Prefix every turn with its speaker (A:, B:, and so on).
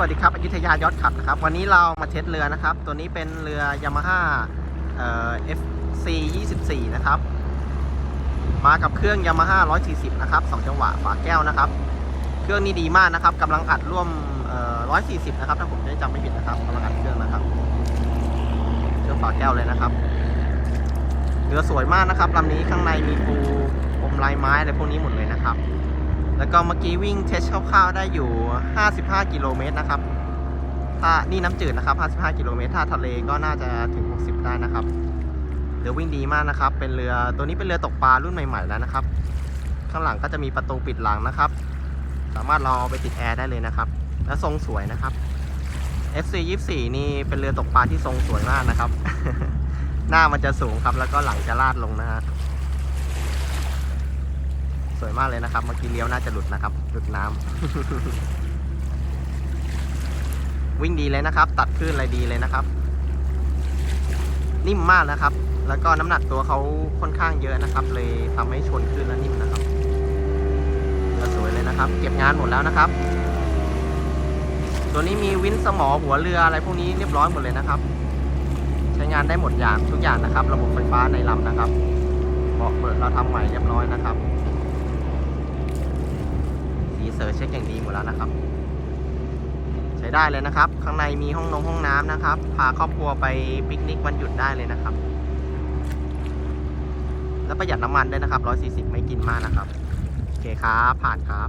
A: สวัสดีครับอยุธยายอดขับนะครับ วันนี้เรามาเทสเรือนะครับ ตัวนี้เป็นเรือยามาฮ่าเอ่อ FC 24 นะครับ มากับเครื่องยามาฮ่า140 นะครับ 2 จังหวะฝาแก้วนะครับ เครื่องนี้ดีมากนะครับกำลังอัดร่วมเอ่อ140 นะครับ ถ้าผมจะจำไม่ผิดนะครับกำลังอัดเครื่องนะครับ เครื่องฝาแก้วเลยนะครับ เรือสวยมากนะครับลำนี้ข้างในมีปูอมลายไม้อะไรพวกนี้หมดเลยนะครับ แล้วก็เมื่อกี้วิ่งเทสคร่าวๆได้อยู่ 55 กิโลเมตรนะครับ ถ้านี่น้ำจืดนะครับ 55 กิโลเมตร ถ้าทะเลก็น่าจะถึง 60 ได้นะครับ เรือวิ่งดีมากนะครับ เป็นเรือตัวนี้เป็นเรือตกปลารุ่นใหม่ๆแล้วนะครับ ข้างหลังก็จะมีประตูปิดหลังนะครับ สามารถรอเอาไปติดแอร์ได้เลยนะครับ และทรงสวยนะครับ FC 24นี่เป็นเรือตกปลาที่ทรงสวยมากนะครับ หน้ามันจะสูงครับ แล้วก็หลังจะลาดลงนะฮะ มากเลยนะครับ เมื่อกี้เลี้ยวน่าจะหลุดนะครับ หลุดน้ำวิ่งดีเลยนะครับ ตัดคลื่นอะไรดีเลยนะครับ นิ่มมากนะครับ แล้วก็น้ำหนักตัวเขาค่อนข้างเยอะนะครับ เลยทำให้ชนคลื่นแล้วนิ่มนะครับสวยเลยนะครับ เก็บงานหมดแล้วนะครับ ตัวนี้มีวินสมอหัวเรืออะไรพวกนี้เรียบร้อยหมดเลยนะครับ ใช้งานได้หมดอย่างทุกอย่างนะครับ ระบบไฟฟ้าในลำนะครับเบาะเปิดเราทำใหม่เรียบร้อยนะครับ เซอร์เช็คอย่างดีหมดแล้วนะครับ ใช้ได้เลยนะครับ ข้างในมีห้องนงห้องน้ำนะครับ พาครอบครัวไปปิกนิกวันหยุดได้เลยนะครับ แล้วประหยัดน้ำมันด้วยนะครับ140 ไม่กินมากนะครับ โอเคครับ ผ่านครับ